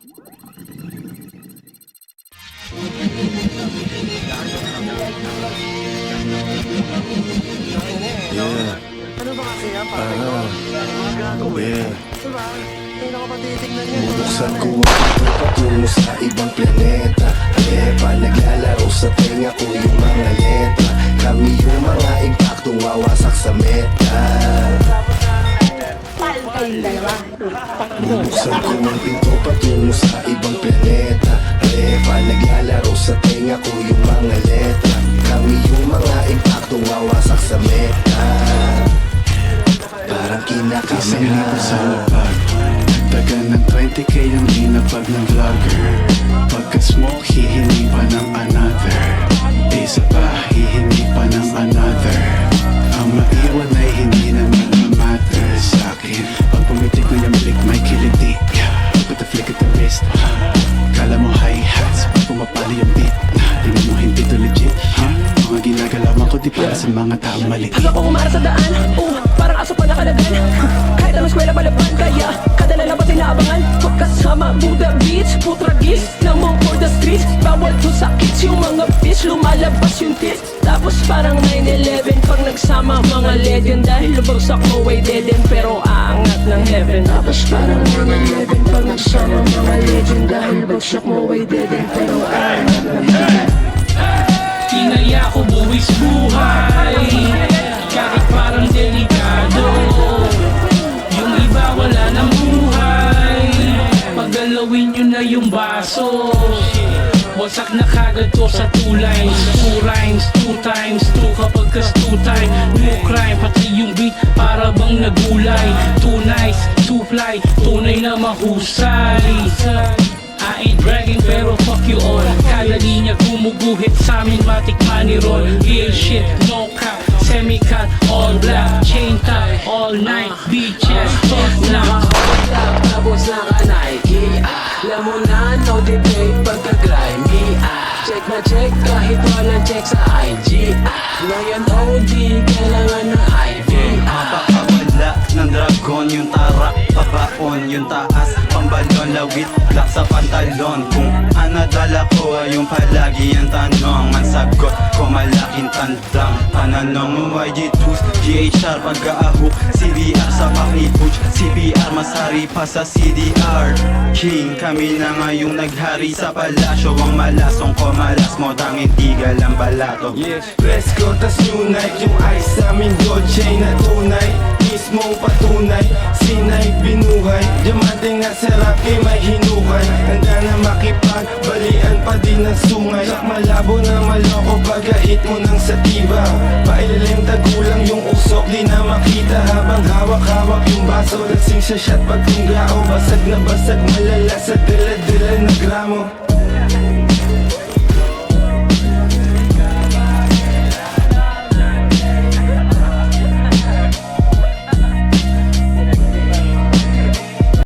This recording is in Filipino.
Yeah. Ano ba kasi yan? Parang ah, mga gagawin. Diba? Hindi ako patitignan yan. Bubuksan ko ang patungo sa ibang planeta. Anepa, naglalaro sa tenga ko yung mga kayong dalawa. Bubuksan ko ang pinto patungo sa ibang planeta. Alepa, naglalaro sa tenga ko yung mga letra. Kami yung mga impaktong wawasak sa meta. Parang kinakamera sa lapag. Dagdagan ng 20k ang linapag ng vlogger. Pagka-smoke, hihingi pa ng another. Isa pa, hihingi ginagalawan ko di para sa mga taong maliit. Hanggang ko umara sa daan. Uh, Parang aso pa nakalagan Kahit anong eskwela palaban Kaya kada lalabas ay naabangan Pagkasama Buddha Beach Putragis na mo for the streets Bawal to sa kids. Yung mga fish Lumalabas yung tits. Tapos parang 9-11 Pag nagsama mga legend. Dahil lubagsak mo ay dead Pero aangat ng heaven. Tapos parang 9-11 Pag nagsama mga legend. Dahil lubagsak mo ay dead baso Wasak na kagad to sa two lines. Two rhymes, two times Two kapag kas two time. No crime, pati yung beat para bang nagulay. Too nice, too fly Tunay na mahusay. I ain't bragging pero fuck you all. Kada linya gumuguhit sa amin matik money roll Real shit, no cap, semi-cut, all black Chain tie, all night, beaches, fuck na Tapos naka-Nike ah. Alam mo na, Check kahit walang check sa IG. Ngayon OD, kailangan ng IV. Mapapawala ng dragon yung tarak Pabaon yung taas Pambalon lawit black sa pantalon Kung anadala ko ay yung palagi ang tanong CBR masari pa sa CDR King kami na ngayong naghari sa palasyo. Ang malasong ko malas mo tanging tigal ang balato. Yes, Fresco tas new night Yung ice sa amin Dolce na tunay. Mismong patunay Sinay binuhay. Diamante nga sa Rocky may hinukay Handa na makipagbalian pa din ng sungay. Malabo na maloko Pagkahit mo ng sativa Pailalim tagulang sa shot pag tunggao Basag na basag malala sa dala-dala na gramo